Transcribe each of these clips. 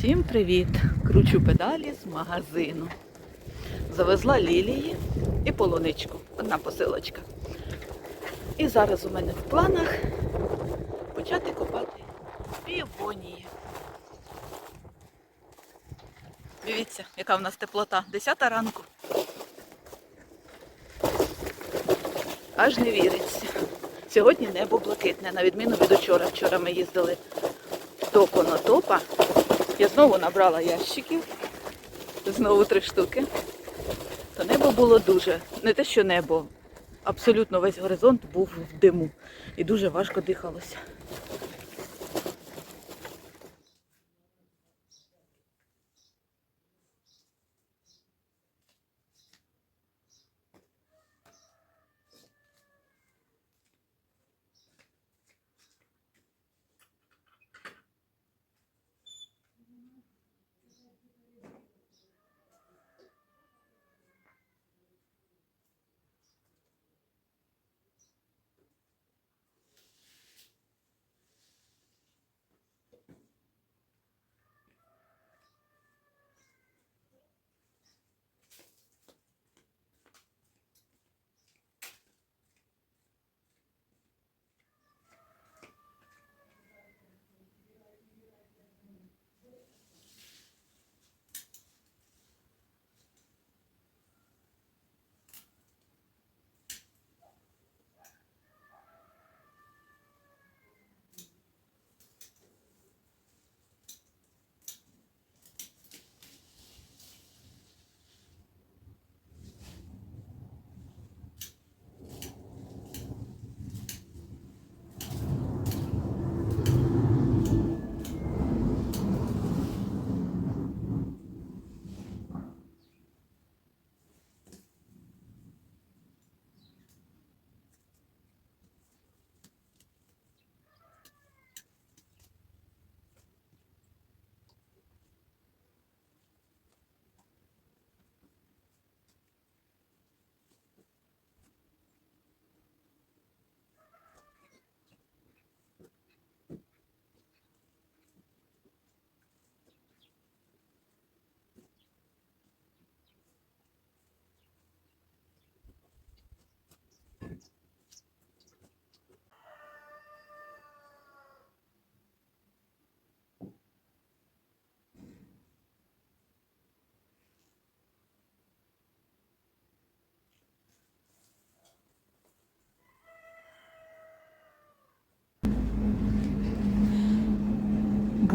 Всім привіт! Кручу педалі з магазину. Завезла лілії і полуничку. Одна посилочка. І зараз у мене в планах почати копати півонії. Дивіться, яка в нас теплота. Десята ранку. Аж не віриться. Сьогодні небо блакитне, на відміну від учора. Вчора ми їздили до конотопа. Я знову набрала ящиків, знову три штуки. То небо було дуже, не те, що небо, абсолютно весь горизонт був в диму і дуже важко дихалося.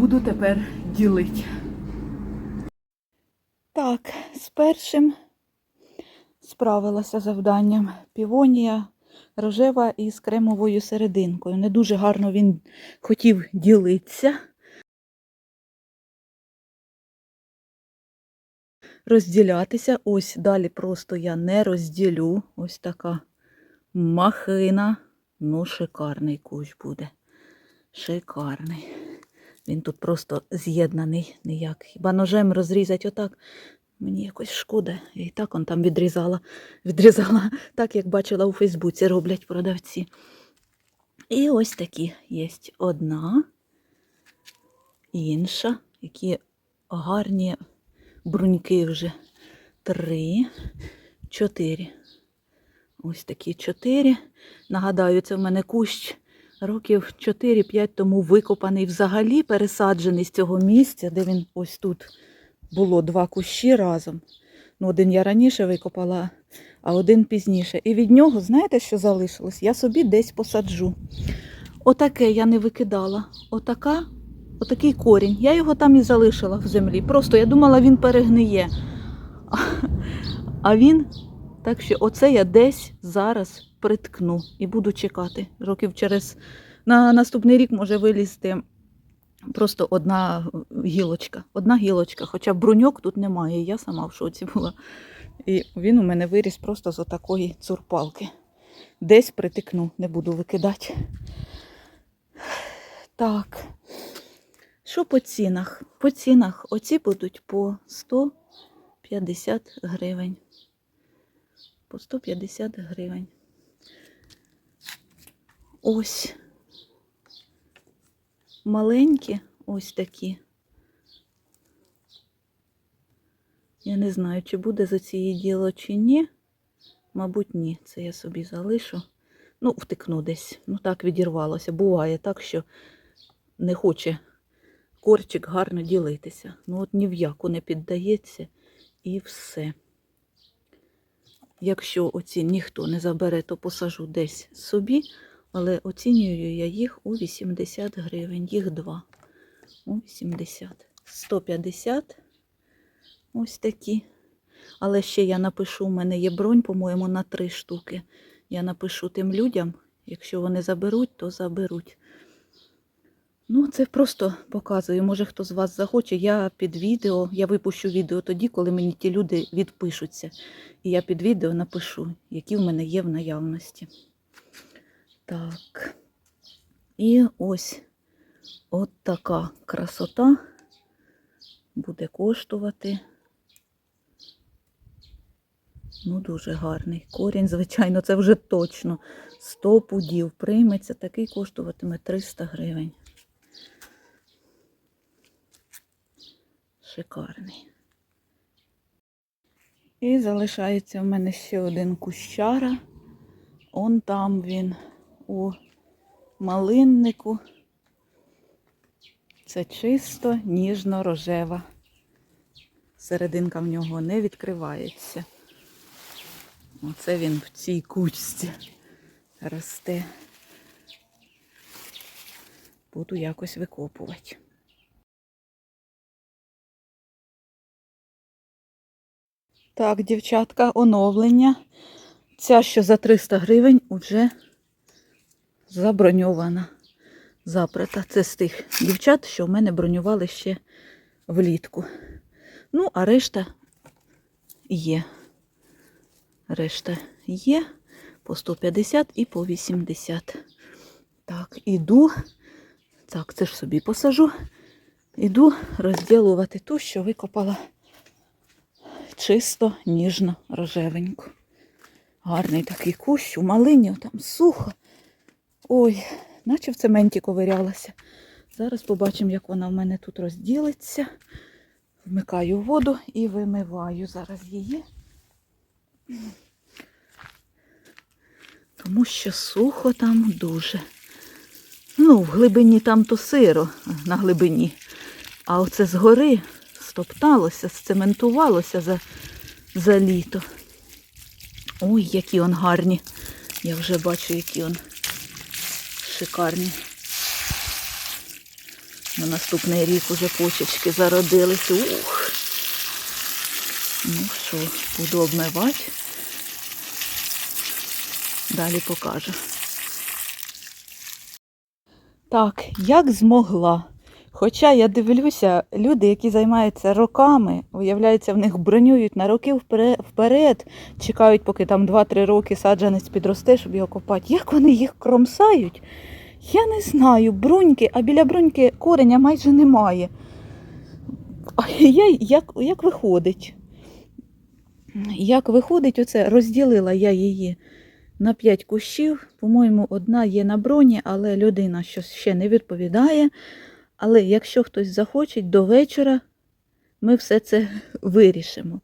Буду тепер ділити. Так, з першим справилася завданням. Півонія рожева із кремовою серединкою. Не дуже гарно він хотів ділитися. Розділятися. Ось далі просто я не розділю. Ось така махина. Ну, шикарний кущ буде. Шикарний. Він тут просто з'єднаний ніяк. Хіба ножем розрізати отак. Мені якось шкода. Я і так он там відрізала. Відрізала так, як бачила у Фейсбуці, роблять продавці. І ось такі є одна, інша, які гарні бруньки вже. Три, чотири. Ось такі чотири. Нагадаю, це в мене кущ років 4-5 тому викопаний взагалі, пересаджений з цього місця, де він ось тут було два кущі разом. Ну, Один я раніше викопала, а один пізніше. І від нього, знаєте, що залишилось? Я собі десь посаджу. Отаке я не викидала. Отака, отакий корінь. Я його там і залишила в землі. Просто я думала, він перегниє. А, він, так що оце я десь зараз приткну і буду чекати. Років через на наступний рік може вилізти просто одна гілочка. Одна гілочка, хоча бруньок тут немає, я сама в шоці була. І він у мене виріс просто з отакої цурпалки. Десь притикну, не буду викидати. Так. Що по цінах? По цінах оці будуть по 150 гривень. По 150 гривень. Ось маленькі, ось такі. Я не знаю, чи буде за цієї діло, чи ні. Мабуть, ні. Це я собі залишу. Ну, втикну десь. Ну так відірвалося. Буває так, що не хоче корчик гарно ділитися. Ну от ні в яку не піддається і все. Якщо оці ніхто не забере, то посажу десь собі, але оцінюю я їх у 80 гривень. Їх два. У 80. 150. Ось такі. Але ще я напишу, у мене є бронь, по-моєму, на три штуки. Я напишу тим людям, якщо вони заберуть, то заберуть. Ну, це просто показую. Може, хто з вас захоче. Я під відео, я випущу відео тоді, коли мені ті люди відпишуться. І я під відео напишу, які в мене є в наявності. Так. І ось от така красота буде коштувати. Ну, дуже гарний. Корінь, звичайно, це вже точно 100 пудів прийметься. Такий коштуватиме 300 гривень. Шикарний. І залишається в мене ще один кущара. Он там він у малиннику. Це чисто ніжно-рожева. Серединка в нього не відкривається. Оце він в цій кучці росте. Буду якось викопувати. Так, дівчатка, оновлення. Ця, що за 300 гривень, вже заброньована. Запрета. Це з тих дівчат, що в мене бронювали ще влітку. Ну, а решта є. Решта є по 150 і по 80. Так, іду. Так, це ж собі посажу. Іду розділувати ту, що викопала чисто, ніжно, рожевеньку. Гарний такий кущ, у малині, там сухо. Ой, наче в цементі ковирялася. Зараз побачимо, як вона в мене тут розділиться. Вмикаю воду і вимиваю зараз її. Тому що сухо там дуже. Ну, в глибині там то сиро, на глибині. А оце згори стопталося, сцементувалося за, за літо. Ой, які он гарні. Я вже бачу, які он шикарні. На наступний рік уже почечки зародились. Ух. Ну що, буду обмивати. Далі покажу. Так, як змогла. Хоча я дивлюся, люди, які займаються роками, виявляється, в них бронюють на роки вперед, чекають, поки там 2-3 роки саджанець підросте, щоб його копати. Як вони їх кромсають? Я не знаю, бруньки, а біля бруньки кореня майже немає. А я, як, як виходить? Як виходить, оце розділила я її на 5 кущів. По-моєму, одна є на броні, але людина щось ще не відповідає. Але якщо хтось захоче, до вечора ми все це вирішимо.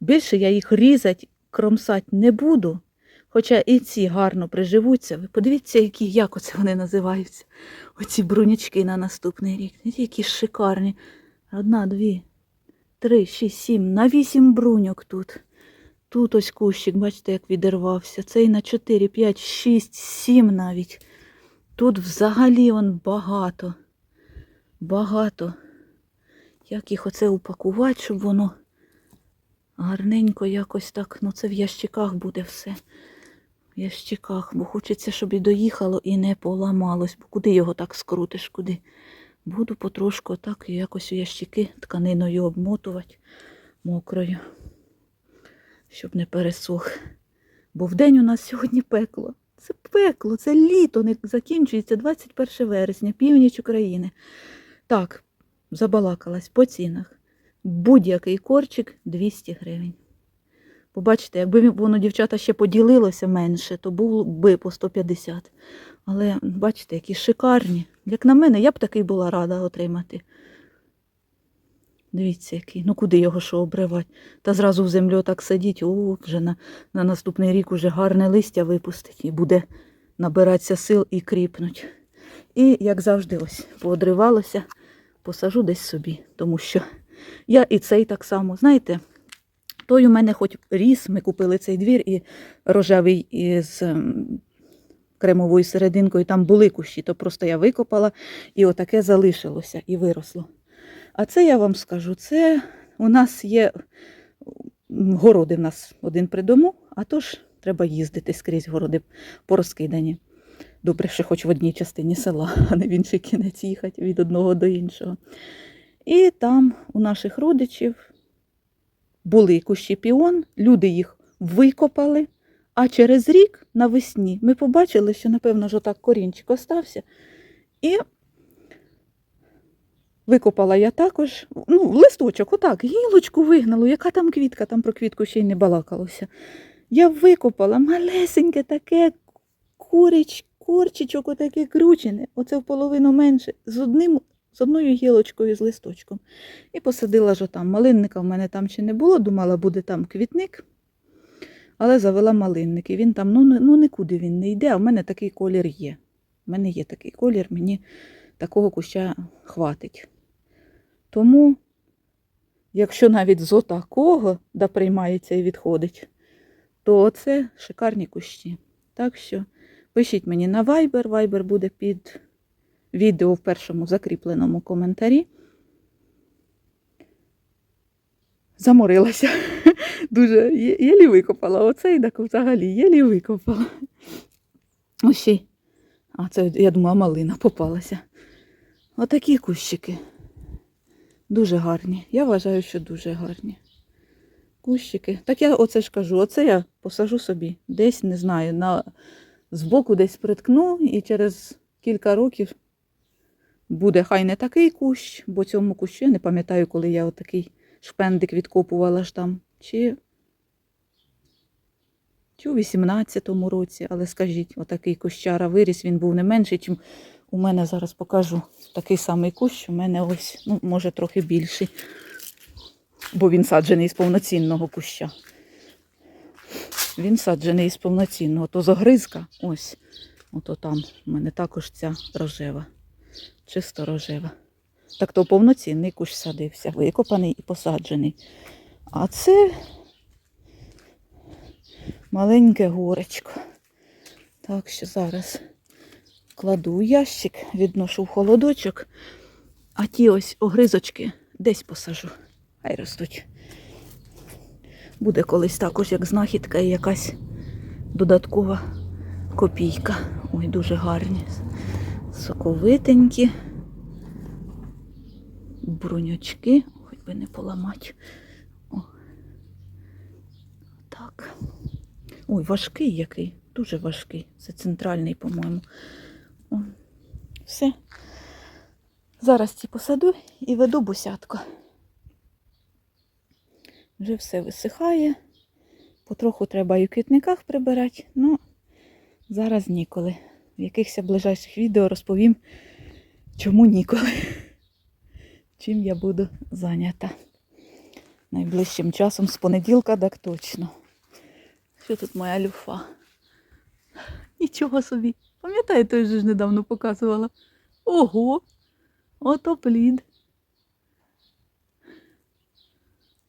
Більше я їх різати, кромсати не буду. Хоча і ці гарно приживуться. Ви подивіться, які, як вони називаються. Оці брунячки на наступний рік. Які шикарні. Одна, дві, три, шість, сім. На вісім бруньок тут. Тут ось кущик, бачите, як відірвався. Цей на 4, 5, 6, 7 навіть. Тут взагалі он багато. Багато. Як їх оце упакувати, щоб воно гарненько якось так. Ну це в ящиках буде все. В ящиках, бо хочеться, щоб і доїхало, і не поламалось. Бо куди його так скрутиш, куди? Буду потрошку так якось у ящики тканиною обмотувати мокрою щоб не пересох. Бо вдень у нас сьогодні пекло. Це пекло, це літо не закінчується 21 вересня, північ України. Так, забалакалась по цінах. Будь-який корчик 200 гривень. Побачите, якби воно, дівчата, ще поділилося менше, то був би по 150. Але бачите, які шикарні. Як на мене, я б такий була рада отримати. Дивіться, який. Ну куди його що обривати? Та зразу в землю так сидіть, о, вже на, на наступний рік уже гарне листя випустить і буде набиратися сил і кріпнуть. І, як завжди, ось поодривалося, посажу десь собі, тому що я і цей так само, знаєте, той у мене хоч ріс, ми купили цей двір і рожевий із ем, кремовою серединкою, там були кущі, то просто я викопала і отаке залишилося і виросло. А це я вам скажу, це у нас є городи в нас один при дому, а тож треба їздити скрізь городи порозкидані. Добре, що хоч в одній частині села, а не в інший кінець їхати від одного до іншого. І там у наших родичів були кущі піон, люди їх викопали, а через рік навесні ми побачили, що, напевно, ж отак корінчик остався. І викопала я також, ну, листочок, отак, гілочку вигнало, яка там квітка, там про квітку ще й не балакалося. Я викопала малесеньке таке куріч, курчичок, отаке кручене, оце в половину менше, з одним, з одною гілочкою з листочком. І посадила ж там. Малинника в мене там ще не було, думала, буде там квітник. Але завела малинник. І він там, ну, ну нікуди він не йде, а в мене такий колір є. У мене є такий колір, мені такого куща хватить. Тому, якщо навіть з отакого да приймається і відходить, то це шикарні кущі. Так що пишіть мені на Viber, Viber буде під відео в першому закріпленому коментарі. Заморилася. Дуже єлі викопала. Оцей так взагалі єлі викопала. Ось ще. А це, я думала, малина попалася. Отакі кущики. Дуже гарні. Я вважаю, що дуже гарні. Кущики. Так я оце ж кажу, оце я посажу собі. Десь, не знаю, на... збоку десь приткну і через кілька років буде хай не такий кущ, бо цьому кущу я не пам'ятаю, коли я отакий шпендик відкопувала ж там. Чи, чи у 18-му році, але скажіть, отакий кущара виріс, він був не менший, чим у мене зараз покажу такий самий кущ, у мене ось, ну, може, трохи більший, бо він саджений з повноцінного куща. Він саджений з повноцінного. То загризка, ось, ото там у мене також ця рожева, чисто рожева. Так то повноцінний кущ садився, викопаний і посаджений. А це маленьке горечко. Так що зараз кладу ящик, відношу в холодочок, а ті ось огризочки десь посажу. Хай ростуть. Буде колись також як знахідка і якась додаткова копійка. Ой, дуже гарні. Соковитенькі. Бруньочки, хоч би не поламати. О. Так. Ой, важкий який, дуже важкий. Це центральний, по-моєму. Все. Зараз ці посаду і веду бусятку. Вже все висихає. Потроху треба і в квітниках прибирати. Ну, зараз ніколи. В якихось ближайших відео розповім, чому ніколи. Чим я буду зайнята. Найближчим часом з понеділка, так точно. Що тут моя люфа? Нічого собі. Пам'ятаєте, той же ж недавно показувала. Ого! Ото плід.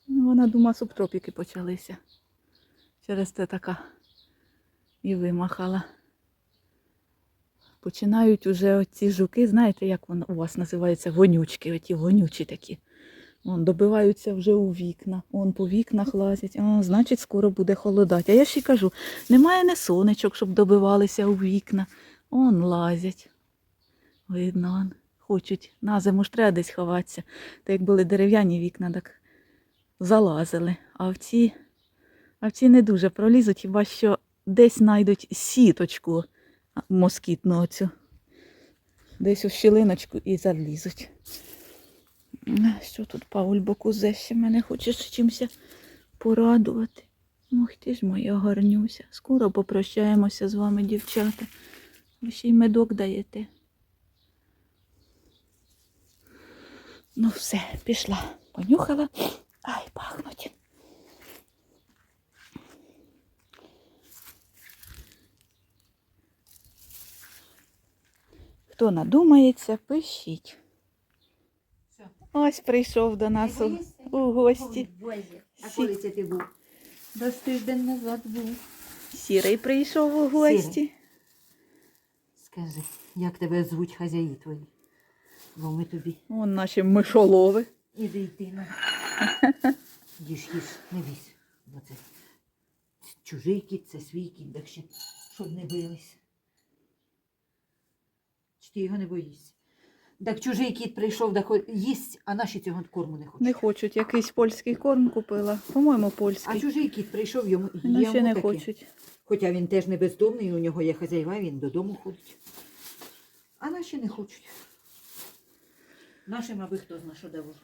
Ну, Вона думала, субтропіки почалися. Через те така і вимахала. Починають уже оці жуки, знаєте, як воно у вас називається? Вонючки, оті вонючі такі. Вон, добиваються вже у вікна. Вон по вікнах лазять. О, значить, скоро буде холодати. А я ще й кажу, немає не сонечок, щоб добивалися у вікна. Он лазять. Видно, он. Хочуть. На зиму ж треба десь ховатися. Та як були дерев'яні вікна, так залазили. А в ці, а в ці не дуже пролізуть, хіба що десь знайдуть сіточку москітну оцю. Десь у щілиночку і залізуть. Що тут Пауль Бокузе ще мене хочеш чимся порадувати? Ох ти ж моя гарнюся. Скоро попрощаємося з вами, дівчата. Ви ще й медок даєте. Ну все, пішла. Понюхала. Ай, пахнуть. Хто надумається, пишіть. Ось прийшов до нас у, у гості. А коли це ти був? Десь тиждень назад був. Сірий прийшов у гості. Скажи, як тебе звуть хазяї твої? Бо ми тобі Вон наші мишолови. іди йти на. Їж, їж, не візь. Бо це чужий кіт, це свій кіт, так ще, щоб не билися. Чи ти його не боїшся? Так чужий кіт прийшов, так їсть, а наші цього корму не хочуть. Не хочуть. Якийсь польський корм купила. По-моєму, польський. А чужий кіт прийшов йому. Ну, йому ще не таке. хочуть. Хоча він теж не бездомний, у нього є хазяїва, він додому ходить. А наші не хочуть. Нашим аби хто зна, що давав.